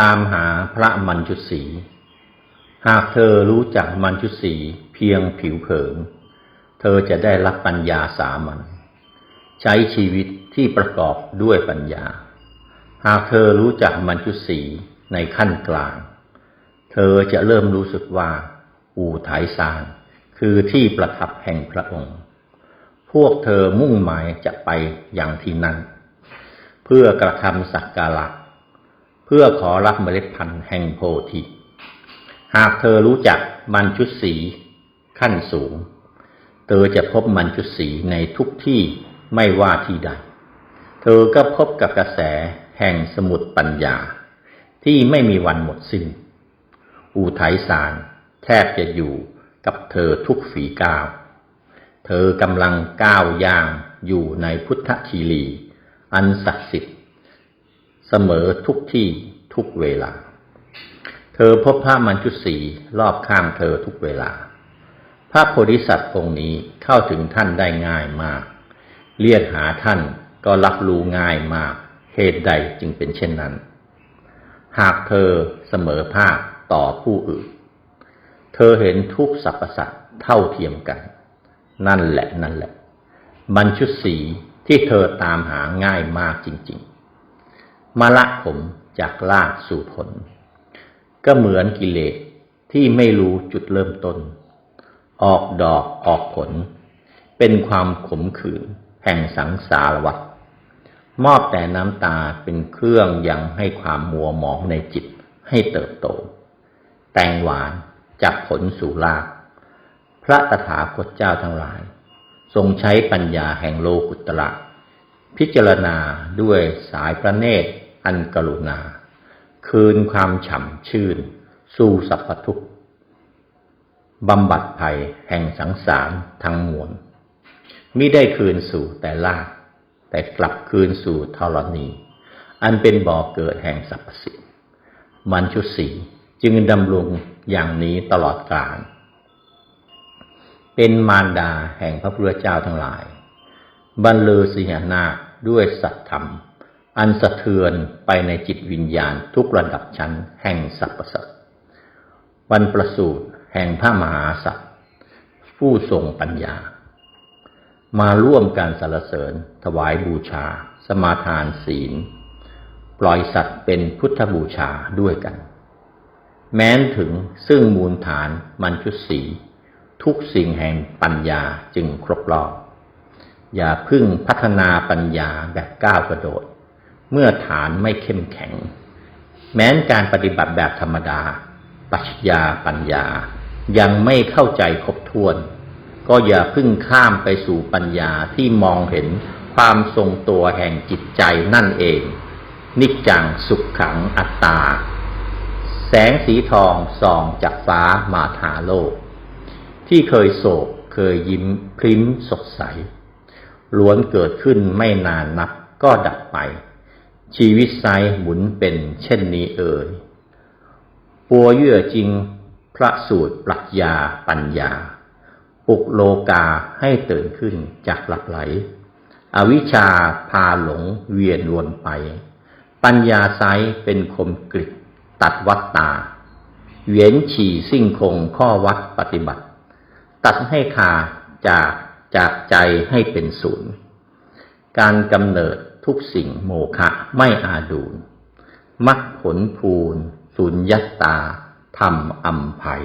ตามหาพระมัญชุสี หากเธอรู้จักมัญชุสีเพียงผิวเผิน เธอจะได้รับปัญญาสามัญใช้ชีวิตที่ประกอบด้วยปัญญา หากเธอรู้จักมัญชุสีในขั้นกลาง เธอจะเริ่มรู้สึกว่า อู่ไถซานคือที่ประทับแห่งพระองค์ พวกเธอมุ่งหมายจะไปอย่างที่นั่นเพื่อกระทำสักการะ เพื่อขอรับเมล็ดพันธุ์แห่งโพธิ หากเธอรู้จักมันชุดสีขั้นสูง เธอจะพบมันชุดสีในทุกที่ไม่ว่าที่ใด เธอก็พบกับกระแสแห่งสมุดปัญญา ที่ไม่มีวันหมดสิ้น อูไทยสารแทบจะอยู่กับเธอทุกฝีก้าว เธอกำลังก้าวย่างอยู่ในพุทธคีรี อันศักดิ์สิทธิ์ เสมอทุกที่ทุกเวลา เธอพบพระมันจุสีรอบข้างเธอทุกเวลา พระโพธิสัตว์องค์นี้เข้าถึงท่านได้ง่ายมาก เรียกหาท่านก็รับรู้ง่ายมาก เหตุใดจึงเป็นเช่นนั้น หากเธอเสมอภาคต่อผู้อื่น เธอเห็นทุกสรรพสัตว์เท่าเทียมกัน นั่นแหละนั่นแหละ มันชุดสีที่เธอตามหาง่ายมากจริง ๆ มาละผมจากลากสู่ผล ก็เหมือนกิเลสที่ไม่รู้จุดเริ่มต้น ออกดอกออกผล เป็นความขมขื่นแห่งสังสารวัฏมอบแต่น้ำตาเป็นเครื่องยังให้ความมัวหมองในจิตให้เติบโต แตงหวานจากผลสู่ลาก พระตถาคตเจ้าทั้งหลาย ทรงใช้ปัญญาแห่งโลกุตระพิจารณาด้วยสายพระเนตร อันกรุณา คืนความฉ่ำชื่น สู่สรรพทุกข์บำบัดภัยแห่งสังสารทั้งมวลมิได้คืนสู่แต่ลากแต่กลับคืนสู่ธรณี อันเป็นบ่อเกิดแห่งสรรพสิ่งมันชุสีจึงดำรงอย่างนี้ตลอดกาลเป็นมารดาแห่งพระพุทธเจ้าทั้งหลาย บรรลือสีหนาด้วยสัตธรรม อันสะเทือนไปในจิตวิญญาณทุกระดับชั้นแห่งสรรพสัตว์วันประสูติแห่งพระมหาสัตว์ผู้ทรงปัญญา มาร่วมการสรรเสริญ ถวายบูชา สมาทานศีล ปล่อยสัตว์เป็นพุทธบูชาด้วยกัน แม้นถึงซึ่งมูลฐานมันชุดสีทุกสิ่งแห่งปัญญาจึงครบรอบ อย่าพึ่งพัฒนาปัญญาแบบก้าวกระโดด เมื่อฐานไม่เข้มแข็ง แม้นการปฏิบัติแบบธรรมดา ปัญญาปัญญา ยังไม่เข้าใจครบถ้วน ก็อย่าพึ่งข้ามไปสู่ปัญญาที่มองเห็นความทรงตัวแห่งจิตใจนั่นเอง นิจจังสุขขังอัตตา แสงสีทองส่องจากฟ้ามาถาโลก ที่เคยโศกเคยยิ้มพริ้มสดใสล้วนเกิดขึ้นไม่นานนับก็ดับไป ชีวิตไซหมุนเป็นเช่นนี้เอ่ยปัวเยื่อจริงพระสูตรปรัชญาปัญญา ปลุกโลกาให้ตื่นขึ้นจากหลับไหล อวิชชาพาหลงเวียนวนไป ปัญญาไซเป็นคมกริบตัดวัตตา เวียนฉี่สิ่งคงข้อวัดปฏิบัติ ตัดให้ขาดจากจากใจให้เป็นศูนย์ การกำเนิด ทุกสิ่งโมฆะไม่อาดูลมักผลภูนสุญญาตตาธรรมอัมภัย